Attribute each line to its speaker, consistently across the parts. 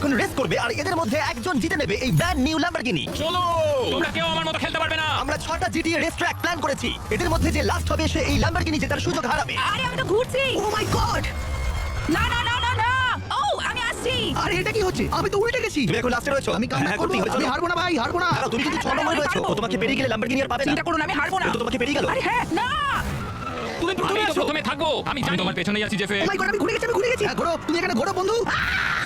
Speaker 1: এখন রেস করবে আর এদের মধ্যে একজন জিতে নেবে এই ব্র্যান্ড নিউ ল্যাম্বরগিনি
Speaker 2: চলো! তোমরা কেউ আমার মতো খেলতে পারবে না।
Speaker 1: আমরা ছটা জিটিএ রেস ট্র্যাক প্ল্যান করেছি। এদের মধ্যে যে লাস্ট হবে সে এই ল্যাম্বরগিনি জেতার সুযোগ হারাবে।
Speaker 3: আরে আমি তো ঘুরছি।
Speaker 1: ও মাই গড
Speaker 3: না না না না না। ও আমি আসছি।
Speaker 4: আরে এটা কি হচ্ছে? আমি তো উল্টে গেছি।
Speaker 1: তুমি এখন লাস্টে রয়েছো?
Speaker 4: আমি কাম
Speaker 1: হ্যাঁ,
Speaker 4: করব
Speaker 1: করতেই হবে,
Speaker 4: আমি হারবো না ভাই হারবো না।
Speaker 1: তুমি কিন্তু ছ নম্বরে রয়েছো। ও তোমাকে পেরিয়ে গেলে ল্যাম্বরগিনি আর পাবে না।
Speaker 3: চিন্তা করো না আমি হারবো না।
Speaker 1: তো তোমাকে পেরিয়ে গেল।
Speaker 3: আরে হ্যাঁ না।
Speaker 4: তুমি
Speaker 2: আমি তো প্রথমে থাকব। আমি জানি। তোমার পেছনেই আছি জেফে।
Speaker 4: ও মাই গড আমি ঘুরে গেছি আমি ঘুরে গেছি। হ্যাঁ, ঘোরো। তুমি এখানে ঘোরো বন্ধু।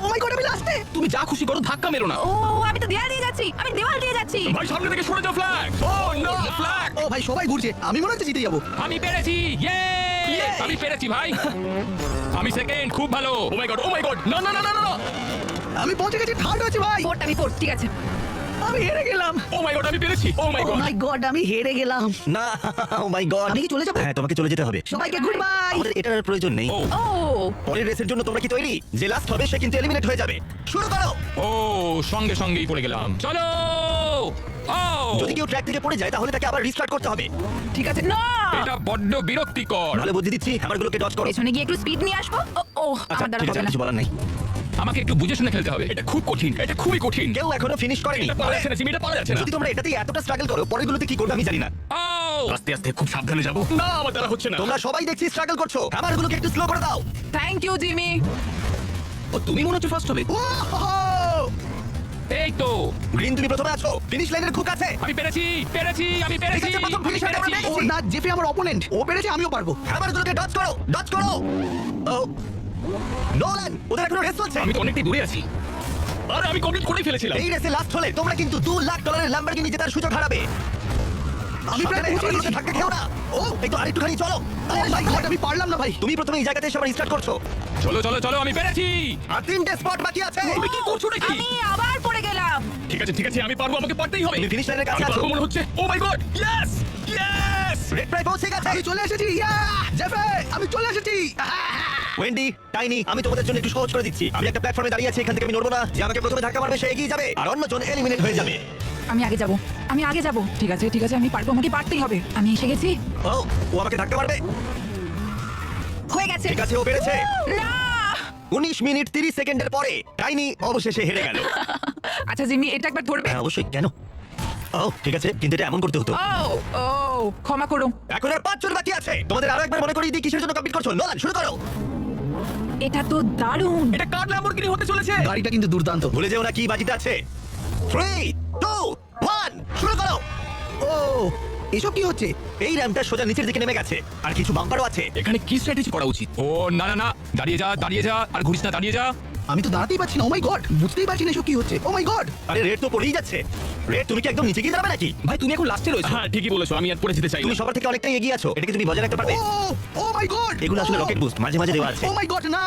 Speaker 4: ও মাই গড আমি লাস্টে
Speaker 2: তুমি যা খুশি করো ধাক্কা মেরো না।
Speaker 3: ও আমি তো দেয়াল দিয়ে যাচ্ছি। আমি দেওয়াল দিয়ে যাচ্ছি।
Speaker 2: ভাই সামনে থেকে সরে যাও ফ্ল্যাগ ও নো ফ্ল্যাগ
Speaker 4: ও ভাই সবাই ঘুরছে। আমি মনে হচ্ছে জিতে যাব।
Speaker 2: আমি পেরেছি। ইয়ে আমি পেরেছি ভাই। আমি সেকেন্ড খুব ভালো। ও my god oh my god না না না না না
Speaker 4: আমি পৌঁছে গেছি থার্ড হয়েছে ভাই।
Speaker 3: ফোর্ট আমি ফোর্ট ঠিক আছে।
Speaker 4: আমি হেরে গেলাম।
Speaker 2: ও মাই গড আমি পেরেছি। ও মাই
Speaker 4: ও
Speaker 2: গড
Speaker 4: মাই গড আমি হেরে গেলাম।
Speaker 1: না ও মাই গড
Speaker 4: আমি কি চলে যাব?
Speaker 1: হ্যাঁ তোমাকে চলে যেতে হবে।
Speaker 4: সবাইকে গুড বাই
Speaker 1: আমাদের এটার আর প্রয়োজন নেই।
Speaker 2: ও
Speaker 3: ও
Speaker 1: পরের রেসের জন্য তোমরা কি তৈরি? যে লাস্ট হবে সে কিন্তু এলিমিনেট হয়ে যাবে। শুরু করো।
Speaker 2: ও সঙ্গে সঙ্গেই পড়ে গেলাম। চলো! ও
Speaker 1: যদি কেউ ট্র্যাক থেকে পড়ে যায় তাহলে তাকে আবার রিস্টার্ট করতে হবে।
Speaker 3: ঠিক আছে? না!
Speaker 2: এটা বড্ড বিরক্তিকর।
Speaker 1: ভালো বুদ্ধি দিচ্ছি আমারগুলোকে ডজ করো।
Speaker 3: পেছনে গিয়ে একটু স্পিড নিয়ে আসব? ও, ও
Speaker 1: আচ্ছা
Speaker 3: আমার দ্বারা
Speaker 1: ঠিক আছে
Speaker 3: হবে না।
Speaker 1: কিছু বলার নেই।
Speaker 2: আমাকে একটু বুঝে শুনে খেলতে হবে। এটা খুব কঠিন এটা খুবই কঠিন।
Speaker 1: কেউ এখনও ফিনিশ করেনি।
Speaker 2: এটা পারা যাচ্ছে না পারা যাচ্ছে না।
Speaker 1: যদি তোমরা এটাতেই এতটা স্ট্রাগল করো পরেরগুলোতে কি করবে আমি জানি না।
Speaker 2: ও
Speaker 5: আস্তে আস্তে খুব সাবধানে যাব।
Speaker 2: না আমার দ্বারা হচ্ছে না।
Speaker 1: তোমরা সবাই দেখছি স্ট্রাগল করছ। আমারগুলোকে একটু স্লো করে দাও।
Speaker 3: Thank you Jimmy.
Speaker 2: ও তুমি মনে হচ্ছে ফার্স্ট হবে। এই তো।
Speaker 1: গ্রিন তুমি প্রথমে আছো। ফিনিশ লাইনের খুব কাছে
Speaker 2: আমি পেরেছি পেরেছি আমি পেরেছি। পেরেছি।
Speaker 4: ও না জেফে আমার অপোনেন্ট ও পেরেছে আমিও পারব।
Speaker 1: আমারগুলোকে ডজ করো ডজ করো। ও নোলান ওদের এখনও রেস চলছে
Speaker 2: আমি তো অনেকটাই দূরে আছি। আরে আমি কমপ্লিট করেই ফেলেছিলাম।
Speaker 1: এই রেসে লাস্ট হলে তোমরা কিন্তু দু লাখ ডলারের ল্যাম্বরগিনি জেতার সুযোগ হারাবে।
Speaker 4: আমি প্রায় পৌঁছে গেছি।
Speaker 1: ধাক্কা খেও না। ও এই তো আরেকটুখানি চলো।
Speaker 4: মাই আমি পারলাম না ভাই।
Speaker 1: তুমি প্রথমে এই জায়গাতে এসে আবার স্টার্ট করছ।
Speaker 2: চলো চলো চলো আমি পেরেছি।
Speaker 1: আর তিনটে স্পট বাকি আছে।
Speaker 2: তুমি কি করছ নাকি?
Speaker 3: আমি আবার পড়ে গেলাম।
Speaker 2: ঠিক আছে ঠিক আছে আমি পারব আমাকে পারতেই হবে।
Speaker 1: তুমি ফিনিশ লাইনের কাছে আছো।
Speaker 2: মনে হচ্ছে। ও my god yes yes
Speaker 1: red প্রায় পৌঁছে গেছে।
Speaker 4: আমি চলে এসেছি। ইয়া জেফে আমি চলে এসেছি।
Speaker 1: ওয়েন্ডি টাইনি আমি তোমাদের জন্য একটু সহজ করে দিচ্ছি। আমি একটা প্ল্যাটফর্মে দাঁড়িয়ে আছি এখান থেকে আমি নড়বো না। যে আমাকে প্রথমে ধাক্কা মারবে সে এগিয়ে যাবে আর অন্যজন এলিমিনেট হয়ে যাবে।
Speaker 3: আমি আগে যাব। আমি আগে যাব। ঠিক আছে ঠিক আছে আমি পারব আমাকে পারতেই হবে। আমি এসে গেছি।
Speaker 1: ও ও আমাকে ধাক্কা মারবে।
Speaker 3: হয়ে গেছে।
Speaker 1: ঠিক আছে ও পেরেছে।
Speaker 3: না!
Speaker 1: উনিশ মিনিট তিরিশ সেকেন্ডের পরে টাইনি অবশেষে হেরে গেল।
Speaker 3: আচ্ছা জিমি এটা একবার ধরবে?
Speaker 1: হ্যাঁ অবশ্যই। কেন? ও ঠিক আছে কিন্তু এটা এমন করতে হতো।
Speaker 3: ও ও ক্ষমা করো
Speaker 1: এখন আর পাঁচজন বাকি আছে। তোমাদের আরও একবার মনে করিয়ে দিই কিসের জন্য কমপ্লিট করছ? নোলান শুরু করো।
Speaker 3: এটা তো দারুণ।
Speaker 2: এটা কার ল্যাম্বরগিনি হতে চলেছে?
Speaker 4: গাড়িটা কিন্তু দুর্দান্ত।
Speaker 1: ভুলে যেও না কি বাজিতে আছে। থ্রি টু ওয়ান শুরু করো।
Speaker 4: ও এসব কি হচ্ছে?
Speaker 1: এই র্যামটা সোজা নিচের দিকে নেমে গেছে। আর কিছু বাম্পারও আছে।
Speaker 2: এখানে কি স্ট্র্যাটেজি করা উচিত? ও না না না দাঁড়িয়ে যা দাঁড়িয়ে যা আর ঘুরিস না দাঁড়িয়ে যা।
Speaker 4: আমি তো দাঁড়াতেই পারছি না ও মাই গড বুঝতেই পারছি না এসব কি হচ্ছে ও মাই গড
Speaker 1: আরে রেড তো পড়েই যাচ্ছে। রেড তুমি কি একদম নিচে গিয়ে দাঁড়াবে নাকি?
Speaker 2: ভাই তুমি এখন লাস্টে রয়েছো। হ্যাঁ ঠিকই বলেছ আমি আর পড়ে যেতে চাই
Speaker 1: তুমি সবার থেকে অনেকটাই এগিয়ে আছো এটাকে তুমি বজায় রাখতে পারবে?
Speaker 4: ও ও মাই গড
Speaker 1: এগুলো আসলে রকেট বুস্ট মাঝে মাঝে দেওয়া আছে।
Speaker 4: ও মাই গড না!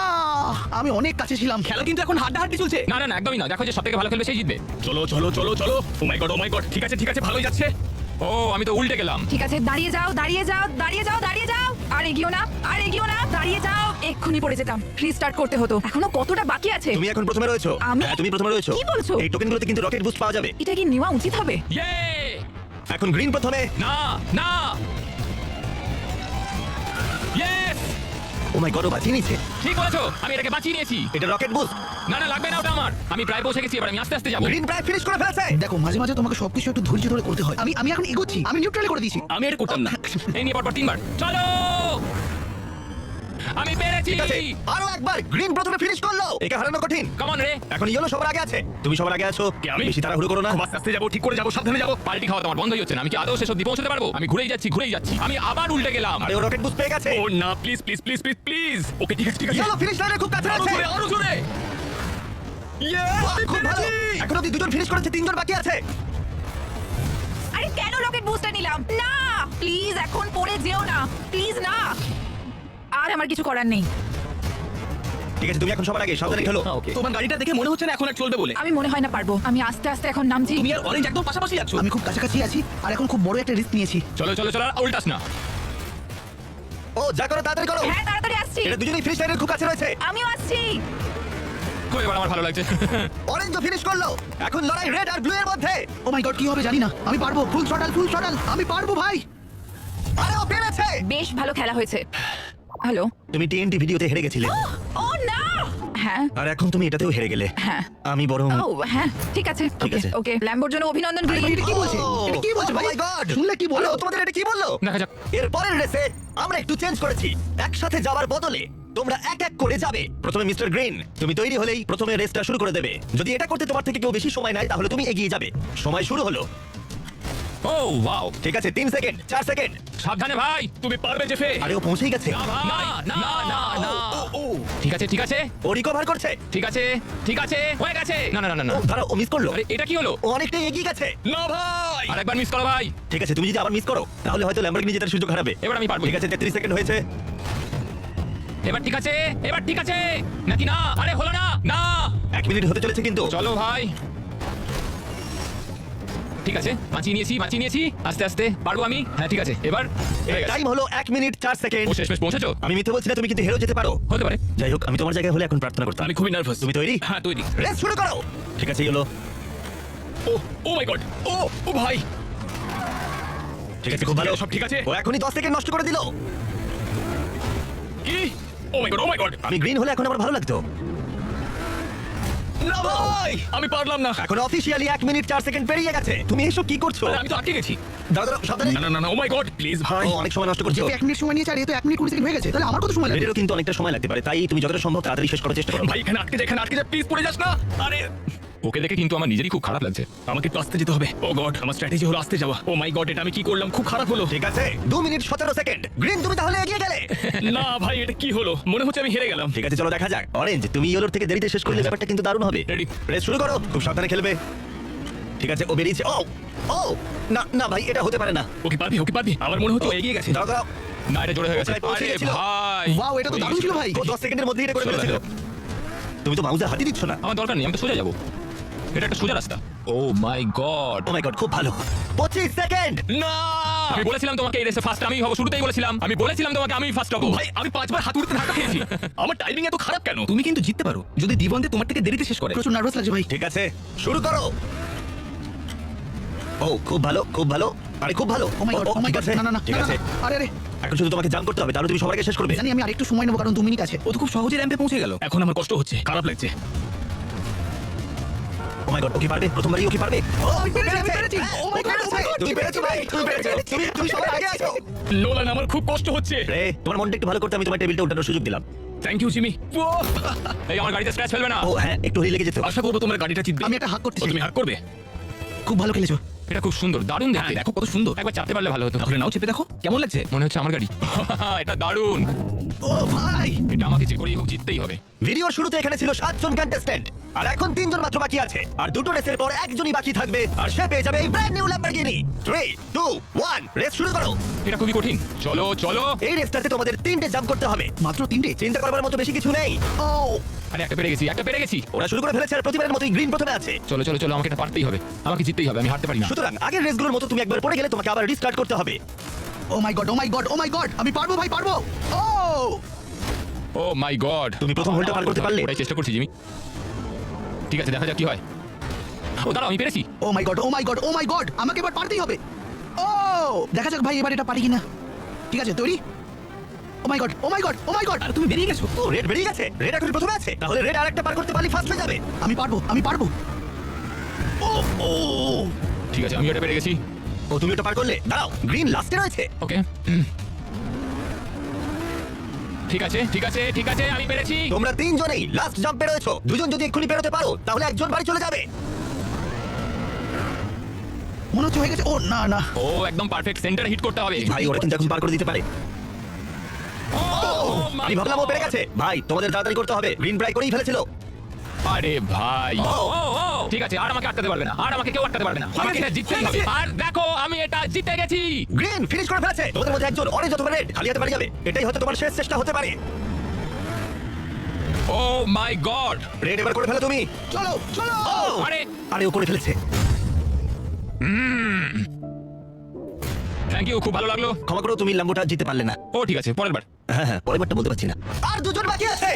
Speaker 4: আমি অনেক কাছে ছিলাম।
Speaker 2: খেলা কিন্তু এখন হাড্ডাহাড্ডি চলছে। না না না একদমই না। দেখো যে সবথেকে ভালো খেলবে সেই জিতবে। চলো চলো চলো চলো। ও my god oh my god ঠিক আছে ঠিক আছে ভালোই যাচ্ছে। ও আমি তো উল্টে গেলাম।
Speaker 3: ঠিক আছে দাঁড়িয়ে যাও দাঁড়িয়ে যাও দাঁড়িয়ে যাও দাঁড়িয়ে যাও। আর এগিয়েও না আর এগিয়েও না দাঁড়িয়ে যাও। এক্ষুনি পড়ে যেতাম রিস্টার্ট করতে হতো। এখনও কতটা বাকি আছে?
Speaker 1: তুমি এখন প্রথমে রয়েছো।
Speaker 3: আমি?
Speaker 1: হ্যাঁ তুমি প্রথমে রয়েছো।
Speaker 3: কি বলছো?
Speaker 1: এই টোকেনগুলোতে কিন্তু রকেট বুস্ট পাওয়া যাবে।
Speaker 3: এটা কি নেওয়া উচিত হবে?
Speaker 2: ইয়ে
Speaker 1: এখন গ্রিন প্রথমে।
Speaker 2: না না।
Speaker 1: ও মাই গড ও বাঁচিয়ে নিয়েছে।
Speaker 2: ঠিক বলেছ আমি এটাকে বাঁচিয়ে নিয়েছি।
Speaker 1: এটা রকেট বুস্ট
Speaker 2: না না লাগবে না ওটা আমার। আমি প্রায় পৌঁছে গেছি এবার আমি আস্তে আস্তে যাব।
Speaker 1: গ্রিন প্রায় ফিনিশ করে ফেলেছে।
Speaker 4: দেখো মাঝে মাঝে তোমাকে সবকিছু একটু ধৈর্য ধরে করতে হয়। আমি আমি এখন এগোচ্ছি আমি নিউট্রালে করে দিয়েছি।
Speaker 2: আমি এটা করতাম না। এই নিয়ে পরপর তিনবার। চলো!
Speaker 1: ঠিক আছে। আরও একবার গ্রিন প্রথমে ফিনিশ করল। একে হারানো কঠিন।
Speaker 2: কমন রে
Speaker 1: এখন ইয়েলো সবার আগে আছে। তুমি সবার আগে আছো।
Speaker 2: কে আমি?
Speaker 1: বেশি তাড়াহুড়ো করো না।
Speaker 2: খুব আস্তে আস্তে যাব ঠিক করে যাব সাবধানে যাব। পাল্টি খাওয়া তোমার বন্ধই হচ্ছে না। আমি কি আদৌ শেষ অব্দি পৌঁছতে পারব? আমি ঘুরেই যাচ্ছি ঘুরেই যাচ্ছি। আমি আবার উল্টে গেলাম।
Speaker 1: আরে ও রকেট বুস্ট পেয়ে গেছে।
Speaker 2: ও না please please please please please okay ঠিক আছে ঠিক আছে।
Speaker 1: ইয়েলো ফিনিশ লাইনের খুব কাছে
Speaker 2: আরও
Speaker 1: আছে
Speaker 2: জোরে আরও জোরে। ইয়ে আমি
Speaker 1: খুব ভালো। এখন অব্দি দুজন ফিনিশ করেছে তিনজন বাকি আছে।
Speaker 3: আরে কেন রকেট বুস্টার নিলাম? না প্লিজ এখন পড়ে যেও না। প্লিজ না। আর আমার কিছু করার নেই।
Speaker 1: ঠিক আছে তুমি এখন সবার আগে সাবধানে খেলো।
Speaker 2: ওকে তোমার গাড়িটা দেখে মনে হচ্ছে না এখন আর চলবে বলে।
Speaker 3: আমি মনে হয় না পারব। আমি আস্তে আস্তে এখন নামছি।
Speaker 2: তুমি আর অরেঞ্জ একদম পাশাপাশি যাচ্ছ
Speaker 4: আমি খুব কাছাকাছি আছি আর এখন খুব বড় একটা রিস্ক নিয়েছি।
Speaker 2: চলো চলো চলো আর উল্টাস না।
Speaker 1: ও যা করো তাড়াতাড়ি করো।
Speaker 3: হ্যাঁ তাড়াতাড়ি আসছি।
Speaker 1: এটা দুজনেই ফিনিশ লাইনের খুব কাছে রয়েছে।
Speaker 3: আমিও আসছি।
Speaker 2: খুব এবার আমার ভালো লাগছে।
Speaker 1: অরেঞ্জ ফিনিশ করল। এখন লড়াই রেড আর ব্লু এর মধ্যে।
Speaker 4: ও মাই গড কি হবে জানি না। আমি পারব। ফুল শটাল ফুল শটাল আমি পারব ভাই।
Speaker 1: আরে ও পেরেছে
Speaker 3: বেশ ভালো খেলা হয়েছে। হ্যালো
Speaker 1: তুমি টিএনটি ভিডিওতে হেরে গেছিলে।
Speaker 3: ও না! হ্যাঁ।
Speaker 1: আর এখন তুমি এটাতেও হেরে গেলে।
Speaker 3: হ্যাঁ।
Speaker 1: আমি বরং
Speaker 3: ও হ্যাঁ ঠিক আছে।
Speaker 1: ঠিক
Speaker 3: ওকে
Speaker 1: আছে।
Speaker 3: ওকে ল্যাম্বোর জন্য অভিনন্দন
Speaker 4: এটা কি বলছে? এটা কি বলছে
Speaker 1: Oh
Speaker 4: ভাই?
Speaker 1: my
Speaker 4: শুনলে কি বলল?
Speaker 1: তোমাদের এটা কি বলল?
Speaker 2: দেখা যাক।
Speaker 1: এর পরের রেসে আমরা একটু চেঞ্জ করেছি। একসাথে যাওয়ার বদলে তোমরা এক এক করে যাবে। প্রথমে মিস্টার গ্রিন তুমি তৈরি হলেই প্রথমে রেসটা শুরু করে দেবে। যদি এটা করতে তোমার থেকে কেউ বেশি সময় নেয় তাহলে তুমি এগিয়ে যাবে। সময় শুরু হলো।
Speaker 2: ও ওয়াও
Speaker 1: ঠিক আছে তিন সেকেন্ড চার সেকেন্ড
Speaker 2: সাবধানে ভাই
Speaker 5: তুমি পারবে জেফে।
Speaker 1: আরে ও পৌঁছেই গেছে।
Speaker 2: না না না না ঠিক আছে ঠিক আছে।
Speaker 1: ও রিকভার করছে।
Speaker 2: ঠিক আছে ঠিক আছে হয়ে গেছে। না না না না না।
Speaker 1: ও মিস করল।
Speaker 2: আরে এটা কি হলো?
Speaker 1: ও অনেকটাই এগিয়ে গেছে।
Speaker 5: না ভাই।
Speaker 2: আরেকবার মিস করো ভাই।
Speaker 1: ঠিক আছে তুমি যদি আবার মিস করো তাহলে হয়তো ল্যাম্বরগিনি জেতার সুযোগ হারাবে।
Speaker 2: এবার আমি পারব।
Speaker 1: ঠিক আছে 33 সেকেন্ড হয়েছে।
Speaker 2: এবার ঠিক আছে এবার ঠিক আছে। নাকি না? আরে হলো না। না।
Speaker 1: এক মিনিট হতে চলেছে কিন্তু।
Speaker 2: চলো ভাই। ঠিক আছে বাঁচিয়ে নিয়েছি বাঁচিয়ে নিয়েছি। আস্তে আস্তে পারব আমি। হ্যাঁ ঠিক আছে এবার
Speaker 1: টাইম হলো এক মিনিট চার সেকেন্ড।
Speaker 2: ও শেষমেশ পৌঁছেছো
Speaker 1: আমি মিথ্যে বলছি না তুমি কিন্তু হেরেও যেতে পারো।
Speaker 2: হতে পারে।
Speaker 1: যাই হোক আমি তোমার জায়গায় হলে এখন প্রার্থনা করতাম।
Speaker 5: আমি খুবই নার্ভাস
Speaker 1: তুমি তৈরি?
Speaker 5: হ্যাঁ তৈরি।
Speaker 1: রেস শুরু করো! ঠিক আছে হলো।
Speaker 5: ও ও মাই গড ও ও ভাই।
Speaker 1: ঠিক আছে খুব ভালো।
Speaker 5: সব ঠিক আছে?
Speaker 1: ও এখনই 10 সেকেন্ড নষ্ট করে দিল।
Speaker 5: কি? Oh my god oh my god.
Speaker 1: আমি গ্রিন হলে এখন আমার ভালো লাগতো।
Speaker 5: না ভাই! আমি পারলাম না।
Speaker 1: এখন অফিসিয়ালি এক মিনিট চার সেকেন্ড পেরিয়ে গেছে। তুমি এসব কি করছ?
Speaker 5: আরে, আমি তো আটকে গেছি।
Speaker 1: দাঁড়াও সাবধানে।
Speaker 5: না না না না ও মাই গড প্লিজ ভাই।
Speaker 1: ও অনেক সময় নষ্ট করছ।
Speaker 4: এক মিনিট সময় নিয়েছে আর এ তো এক মিনিট কুড়ি সেকেন্ড হয়ে গেছে। তাহলে আমার কত সময় লাগবে?
Speaker 1: এটারও কিন্তু অনেকটা সময় লাগতে পারে। তাই তুমি যতটা সম্ভব তাড়াতাড়ি শেষ করার চেষ্টা করো।
Speaker 5: ভাই এখানে আটকে যা এখানে আটকে যা প্লিজ পড়ে যাস না। আরে
Speaker 2: ওকে দেখে কিন্তু আমার নিজেরই খুব খারাপ লাগছে।
Speaker 5: আমাকে একটু আসতে যেতে হবে। ও গড আমার স্ট্র্যাটেজি হলো আসতে যাওয়া। ও মাই গড এটা আমি কি করলাম? খুব খারাপ হলো।
Speaker 1: ঠিক আছে দু মিনিট সতেরো সেকেন্ড। গ্রিন তুমি তাহলে এগিয়ে গেলে।
Speaker 5: না ভাই এটা কি হলো? মনে হচ্ছে আমি হেরে গেলাম।
Speaker 1: ঠিক আছে চলো দেখা যাক। অরেঞ্জ তুমি ইয়েলোর থেকে দেরিতে শেষ করলে ব্যাপারটা কিন্তু দারুণ হবে।
Speaker 2: Ready?
Speaker 1: রেস শুরু করো খুব সাবধানে খেলবে। ঠিক আছে ও বেরিয়েছে। ও ও না না ভাই এটা হতে পারে না।
Speaker 5: ওকে পারবি ওকে পারবি। আমার মনে হচ্ছে ও এগিয়ে গেছে।
Speaker 1: দাঁড়াও দাঁড়াও।
Speaker 2: না এটা জোরে হয়ে গেছে। আরে ভাই
Speaker 4: ওয়াও এটা তো দারুণ ছিল ভাই।
Speaker 1: ও দশ সেকেন্ডের মধ্যেই এটা করে ফেলেছিল। তুমি তো মাউজে হাতি দিচ্ছ না।
Speaker 2: আমার দরকার নেই আমি তো সোজা যাব। এটা একটা সোজা রাস্তা। ও my god
Speaker 1: oh my god খুব ভালো। পঁচিশ সেকেন্ড।
Speaker 5: না!
Speaker 2: আমি বলেছিলাম তোমাকে এই রেসে ফার্স্ট আমি হব শুরুতেই বলেছিলাম। আমি বলেছিলাম তোমাকে আমি ফার্স্ট হব।
Speaker 5: ভাই আমি পাঁচবার হাত উড়তে ধাক্কা খেয়েছি। আমার টাইমিং এত খারাপ কেন? তুমি কিন্তু জিততে পারো। যদি তোমার থেকে দেরিতে শেষ করে।
Speaker 4: প্রচুর নার্ভাস লাগছে ভাই।
Speaker 1: ঠিক আছে শুরু করো। ও খুব ভালো খুব ভালো। আরে খুব ভালো।
Speaker 4: ও my god
Speaker 1: oh,
Speaker 4: my god না না না
Speaker 1: ঠিক আছে।
Speaker 4: আরে আরে।
Speaker 1: এখন শুধু তোমাকে জাম্প করতে হবে তাহলে তুমি সবাইকে শেষ করবে।
Speaker 4: জানি আমি আরেকটু সময় নেব কারণ দু মিনিট আছে।
Speaker 5: ও তো খুব সহজে র্যাম্পে পৌঁছে গেল। এখন আমার কষ্ট হচ্ছে। খারাপ লাগছে।
Speaker 1: ও মাই গড ওকে পারবে? প্রথমবারই ওকে পারবে? ও
Speaker 4: আমি পেরেছি, পেরেছি।
Speaker 1: হ্যাঁ,
Speaker 4: Oh my God, oh my God,
Speaker 1: তুমি পেরেছ ভাই তুমি পেরেছ। তুমি তুমি সবার আগে আছো।
Speaker 5: নোলান আমার খুব কষ্ট হচ্ছে।
Speaker 1: রে তোমার মনটা একটু ভালো করতে আমি তোমার টেবিলটা উঠানোর সুযোগ দিলাম।
Speaker 5: থ্যাংক ইউ জিমি
Speaker 2: এই আমার গাড়িতে স্ক্র্যাচ ফেলবে না।
Speaker 1: ও হ্যাঁ একটু হয়ে লেগে যেত
Speaker 5: আশা করব তোমার গাড়িটা জিতবে
Speaker 4: আমি একটা হাক
Speaker 5: ও,
Speaker 4: করতেছি
Speaker 5: তুমি হাক করবে?
Speaker 4: খুব ভালো খেলেছো।
Speaker 2: এটা খুব সুন্দর দারুণ
Speaker 5: হ্যাঁ
Speaker 2: দেখতে
Speaker 5: দেখো কত সুন্দর।
Speaker 2: একবার চাপতে পারলে ভালো হতো।
Speaker 5: তাহলে নাও চেপে দেখো। কেমন লাগছে?
Speaker 2: মনে হচ্ছে আমার গাড়ি। এটা দারুণ।
Speaker 1: ও ভাই!
Speaker 2: এটা আমাকে যে করেই হোক জিততেই হবে।
Speaker 1: ভিডিওর শুরুতে এখানে ছিল সাতজন কন্টেস্ট্যান্ট আর এখন তিনজন মাত্র বাকি আছে। আর দুটো রেসের পর একজনই বাকি থাকবে আর সে পেয়ে যাবে এই ব্র্যান্ড নিউ ল্যাম্বরগিনি 3 2 1 রেস শুরু করো।
Speaker 2: এটা খুবই কঠিন। চলো চলো।
Speaker 1: এই রেসটাতে তোমাদের তিনটে জাম্প করতে হবে।
Speaker 4: মাত্র তিনটে?
Speaker 1: চিন্তা করবার মতো বেশি কিছু নেই। ও।
Speaker 2: আরে একটা পেরে গেছি একটা পেরে গেছি।
Speaker 1: ওরা শুরু করে ফেলেছে আর প্রতিবারের মতোই গ্রিন প্রথমে আছে।
Speaker 2: চলো চলো চলো আমাকে এটা পারতেই হবে। আমাকে জিততেই হবে আমি হারতে পারি না।
Speaker 1: সুতরাং আগের রেসগুলোর মতো তুমি একবার পড়ে গেলে তোমাকে আবার রিস্টার্ট করতে হবে।
Speaker 4: ও my god oh my god oh my god আমি পারব ভাই পারব। ও
Speaker 2: ও মাই গড
Speaker 1: তুমি প্রথম হোলটা পার করতে পারলে।
Speaker 2: চেষ্টা করছি জিমি। ঠিক আছে দেখা যাক কি হয়। ও দাঁড়াও আমি পেরেছি।
Speaker 4: ও my god oh my god oh my god আমাকে এবার পারতেই হবে। ও দেখা যাক ভাই এবার এটা পারি কিনা। ঠিক আছে তৈরি। ও my god oh my god oh my god
Speaker 5: আর তুমি বেরিয়ে গেছো।
Speaker 1: ও রেড বেরিয়ে গেছে। রেড এখন প্রথমে আছে। তাহলে রেড আরেকটা পার করতে পারলে ফার্স্ট হয়ে যাবে।
Speaker 4: আমি পারব আমি পারব।
Speaker 1: ও ও
Speaker 2: ঠিক আছে আমি ওটা পেরে গেছি।
Speaker 1: ও তুমি এটা পার করলে? দাঁড়াও গ্রিন লাস্টে রয়েছে।
Speaker 2: ওকে ঠিক আছে ঠিক আছে ঠিক আছে আমি পেরেছি।
Speaker 1: তোমরা তিনজনেই লাস্ট জাম্পে রয়েছো। দুজন যদি এক্ষুনি বেরোতে পারো তাহলে একজন বাড়ি চলে যাবে।
Speaker 4: মনে হচ্ছে হয়ে গেছে। ও না না।
Speaker 2: ও একদম পারফেক্ট সেন্টারে হিট করতে হবে।
Speaker 1: ভাই ওরা কিন্তু এখন পার করে দিতে পারে। আমি ভাবলাম ও পেরে গেছে। ভাই তোমাদের তাড়াতাড়ি করতে হবে। গ্রিন ব্রাইট করেই ফেলেছিল।
Speaker 2: আরে ভাই। ও ও ঠিক আছে আর আমাকে আটকাতে পারবে না আর আমাকে কেউ আটকাতে পারবে না। আমাকে এটা জিততেই হবে। আর দেখো আমি এটা জিতে গেছি।
Speaker 1: গ্রিন ফিনিশ করে ফেলেছে। তোমাদের মধ্যে একজন অরেঞ্জ অথবা রেড খালি হাতে যাবে। এটাই হয়তো তোমার শেষ চেষ্টা হতে পারে।
Speaker 2: ও মাই গড।
Speaker 1: রেড এবার করে ফেলো তুমি।
Speaker 4: চলো চলো।
Speaker 2: আরে।
Speaker 1: আরে ও করে ফেলেছে।
Speaker 2: থ্যাংক ইউ খুব ভালো লাগল।
Speaker 1: ক্ষমা করো তুমি লাম্বোটা জিতে পারলে না।
Speaker 2: ও ঠিক আছে পরের বার।
Speaker 1: হ্যাঁ হ্যাঁ পরের বারটা বলতে পারছি না। আর দুজন বাকি আছে।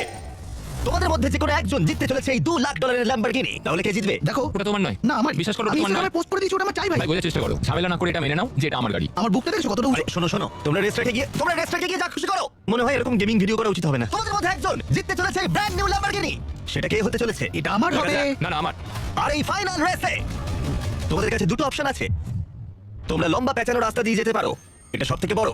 Speaker 1: তোমাদের মধ্যে যে কোনো একজন জিততে চলেছে এই দু লাখ ডলারের ল্যাম্বরগিনি তাহলে কে জিতবে?
Speaker 4: দেখো
Speaker 2: ওটা তোমার নয়।
Speaker 4: না আমার
Speaker 2: বিশ্বাস করো
Speaker 4: আমি
Speaker 2: তোমার নয়।
Speaker 4: পোস্ট করে দিয়েছি ওটা আমার চাই ভাই।
Speaker 2: ভাই বোঝার চেষ্টা করো। ঝামেলা না করে এটা মেনে নাও যে এটা আমার গাড়ি।
Speaker 4: আমার বুকটা দেখছ কতটা
Speaker 1: আরে,
Speaker 4: উঁচু
Speaker 1: শোনো শোনো তোমরা রেস্টুরেন্টে গিয়ে তোমরা রেস্টুরেন্টে গিয়ে যা খুশি করো। মনে হয় এরকম গেমিং ভিডিও করা উচিত হবে না। তোমাদের মধ্যে একজন জিততে চলেছে ব্র্যান্ড নিউ ল্যাম্বরগিনি সেটা কে হতে চলেছে?
Speaker 4: এটা আমার হবে।
Speaker 2: না না আমার।
Speaker 1: আর এই ফাইনাল রেসে তোমাদের কাছে দুটো অপশন আছে। তোমরা লম্বা পেঁচানো রাস্তা দিয়ে যেতে পারো। এটা সব থেকে বড়।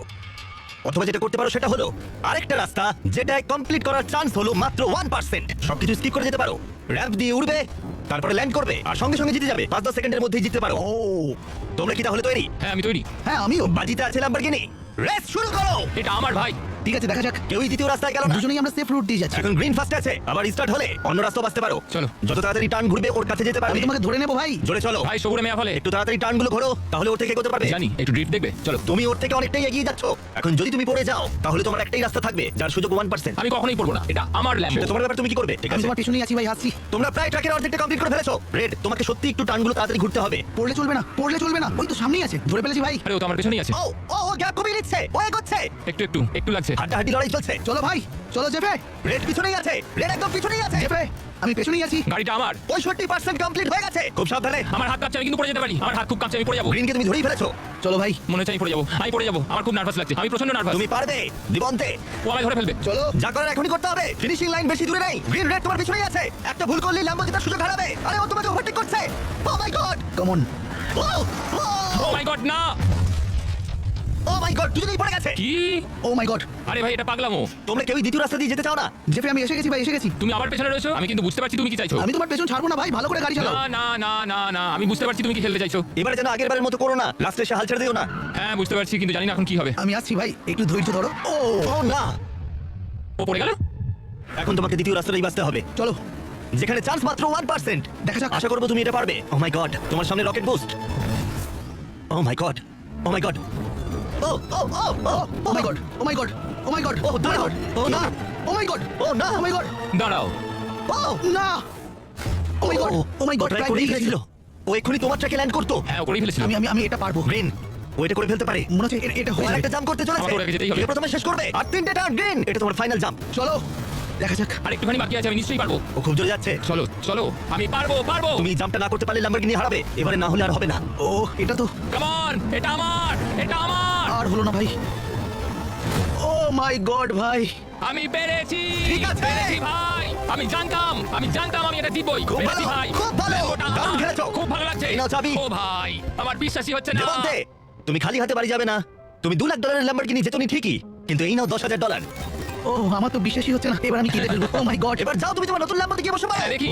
Speaker 1: অথবা যেটা করতে পারো সেটা হলো আরেকটা রাস্তা যেটা কমপ্লিট করার চান্স হলো মাত্র ওয়ান পার্সেন্ট সবকিছু স্কিপ করে যেতে পারো। র্যাম্প দিয়ে উড়বে তারপরে ল্যান্ড করবে আর সঙ্গে সঙ্গে জিতে যাবে। পাঁচ দশ সেকেন্ডের মধ্যেই জিততে পারো। ও। তোমরা কি তাহলে তৈরি?
Speaker 2: হ্যাঁ আমি তৈরি।
Speaker 4: হ্যাঁ আমিও।
Speaker 1: বাজিতে আছে ল্যাম্বরগিনি রেস শুরু করো!
Speaker 2: এটা আমার ভাই।
Speaker 4: ঠিক আছে দেখা যাক।
Speaker 1: কেউই দ্বিতীয় রাস্তায় গেল না।
Speaker 4: দুজনেই আমরা সেফ রুট দিয়ে যাচ্ছি।
Speaker 1: এখন গ্রিন ফার্স্ট আছে আবার স্টার্ট হলে অন্য রাস্তা বাঁচতে পারো।
Speaker 2: চলো।
Speaker 1: যত তাড়াতাড়ি টার্ন ঘুরবে ওর কাছে যেতে
Speaker 4: আমি তোমাকে ধরে নেব ভাই।
Speaker 1: জোরে চলো।
Speaker 2: ভাই সবুরে মেয়া ফলে।
Speaker 1: একটু তাড়াতাড়ি টার্নগুলো ঘোরো তাহলে ওর থেকে এগোতে পারবে।
Speaker 2: জানি একটু ড্রিফট দেখবে। চলো।
Speaker 1: তুমি ওর থেকে অনেকটাই এগিয়ে যাচ্ছ। এখন যদি তুমি পড়ে যাও তাহলে তোমার একটাই রাস্তা থাকবে যার সুযোগ ওয়ান পার্সেন্ট
Speaker 2: আমি কখনোই পড়ব না। এটা আমার ল্যাম্বো
Speaker 1: তোমার ব্যাপার তুমি কি করবে? ঠিক আছে।
Speaker 4: তোমার পিছনেই আছি ভাই হাসছি।
Speaker 1: তোমরা প্রায় ট্র্যাকের অর্ধেকটা কমপ্লিট করে ফেলেছো। রেড তোমাকে সত্যি একটু টার্নগুলো তাড়াতাড়ি ঘুরতে হবে।
Speaker 4: পড়লে চলবে না পড়লে চলবে না। ওই তো সামনেই আছে। ধরে ফেলেছি ভাই।
Speaker 2: আরে ও তো আমার পেছনেই আছে।
Speaker 1: ও ও ও গ্যাপ কমিয়ে নিচ্ছে। ও এগোচ্ছে।
Speaker 2: একটু একটু একটু লাগছে।
Speaker 1: হাড্ডাহাড্ডি লড়াই চলছে।
Speaker 4: চলো ভাই চলো জেফে।
Speaker 1: রেড পিছনেই আছে। রেড একদম পিছনেই আছে।
Speaker 4: জেফে। আমি পেছনেই আছি।
Speaker 2: গাড়িটা আমার।
Speaker 1: পঁয়ষট্টি পার্সেন্ট কমপ্লিট হয়ে গেছে। খুব সাবধানে।
Speaker 2: আমার হাত কাঁপছে আমি কিন্তু পড়ে যেতে পারি। আমার হাত খুব কাঁপছে আমি পড়ে যাব।
Speaker 1: গ্রিনকে তুমি ধরেই ফেলেছো।
Speaker 4: চলো ভাই।
Speaker 2: মনে হচ্ছে আমি পড়ে যাব। আমি পড়ে যাব। আমার খুব নার্ভাস লাগছে। আমি প্রচণ্ড নার্ভাস
Speaker 1: তুমি পারবে। দিবন্তে।
Speaker 2: ও আমায় ধরে ফেলবে।
Speaker 4: চলো
Speaker 1: যা করার এখনই করতে হবে। ফিনিশিং লাইন বেশি দূরে নেই। গ্রিন রেড তোমার পিছনেই আছে। একটা ভুল করলেই ল্যাম্বো জেতার সুযোগ হারাবে। আরে ও তোমাকে ওভারটেক করছে। ও my god
Speaker 4: come on
Speaker 1: oh
Speaker 2: my god না!
Speaker 1: ও মাই গড দুজনেই পড়ে গেছে।
Speaker 2: কি?
Speaker 4: ও মাই গড
Speaker 2: আরে ভাই এটা পাগলামো।
Speaker 1: তোমরা কেউই দ্বিতীয় রাস্তা দিয়ে যেতে চাও না?
Speaker 4: জেফে আমি এসে গেছি ভাই এসে গেছি।
Speaker 2: তুমি আমার পেছনে রয়েছো? আমি কিন্তু বুঝতে পারছি তুমি কি চাইছো।
Speaker 4: আমি তোমার পেছন ছাড়বো না ভাই ভালো করে গাড়ি চালাও।
Speaker 2: না না না না না আমি বুঝতে পারছি তুমি কি খেলতে চাইছো।
Speaker 1: এবারে যেন আগের বারের মতো করো না লাস্টে এসে হাল ছেড়ে দিও না।
Speaker 2: হ্যাঁ বুঝতে পারছি কিন্তু জানি না এখন কি হবে।
Speaker 4: আমি আসছি ভাই একটু ধৈর্য ধরো। ও
Speaker 1: ও না।
Speaker 2: ও পড়ে গেল?
Speaker 1: এখন তোমাকে দ্বিতীয় রাস্তাটাই বাঁচতে হবে।
Speaker 4: চলো।
Speaker 1: যেখানে চান্স মাত্র ওয়ান পার্সেন্ট
Speaker 4: দেখা যাক।
Speaker 1: আশা করব তুমি এটা পারবে। ও মাই গড তোমার সামনে rocket boost oh my god oh my god না
Speaker 4: ও
Speaker 1: ফেলেছিল ও এক্ষুনি তোমার ট্র্যাকে করতো
Speaker 2: হ্যাঁ করেই ফেলেছিল
Speaker 4: আমি আমি এটা পারব
Speaker 1: গ্রিন ও এটা করে ফেলতে পারে
Speaker 4: মনে হচ্ছে এটা হয়ে
Speaker 1: একটা জাম্প করতে চলেছে প্রথমে শেষ করবে আর তিনটে টার্ন গ্রিন এটা তোমার ফাইনাল জাম্প
Speaker 4: চলো দেখা যাক
Speaker 2: আর একটুখানি বাকি আছে আমি নিশ্চয়ই পারব।
Speaker 1: ও খুব জোরে যাচ্ছে।
Speaker 2: চলো চলো আমি পারব পারব।
Speaker 1: তুমি জাম্পটা না করতে পারলে ল্যাম্বরগিনি হারাবে এবারে না হলে আর হবে না।
Speaker 4: ও এটা তো
Speaker 2: কামন এটা আমার এটা আমার।
Speaker 4: আর হলো না ভাই। ও মাই গড ভাই।
Speaker 2: আমি পেরেছি।
Speaker 1: ঠিক আছে।
Speaker 2: পেরেছি ভাই। আমি জানতাম আমি জানতাম আমি এটা জিতবই।
Speaker 1: খুব
Speaker 2: পেরেছি
Speaker 1: ভালো,
Speaker 2: ভাই।
Speaker 1: খুব ভালো।
Speaker 2: ওটা
Speaker 1: দারুণ খেলেছো।
Speaker 2: খুব ভালো লাগছে।
Speaker 1: এই নাও চাবি।
Speaker 2: ও ভাই আমার বিশ্বাসই হচ্ছে না।
Speaker 1: দেবন্তে তুমি খালি হাতে বাড়ি যাবে না। তুমি দু লাখ ডলারের ল্যাম্বরগিনি যেতনি ঠিকই কিন্তু এই নাও দশ হাজার ডলার।
Speaker 4: ও আমার তো বিশ্বাসই হচ্ছে না। এবার আমি কি ফেলব ও মাই গড
Speaker 1: এবার যাও তুমি তোমার নতুন ল্যাম্বরতে গিয়ে বসে।
Speaker 2: হ্যাঁ, দেখি।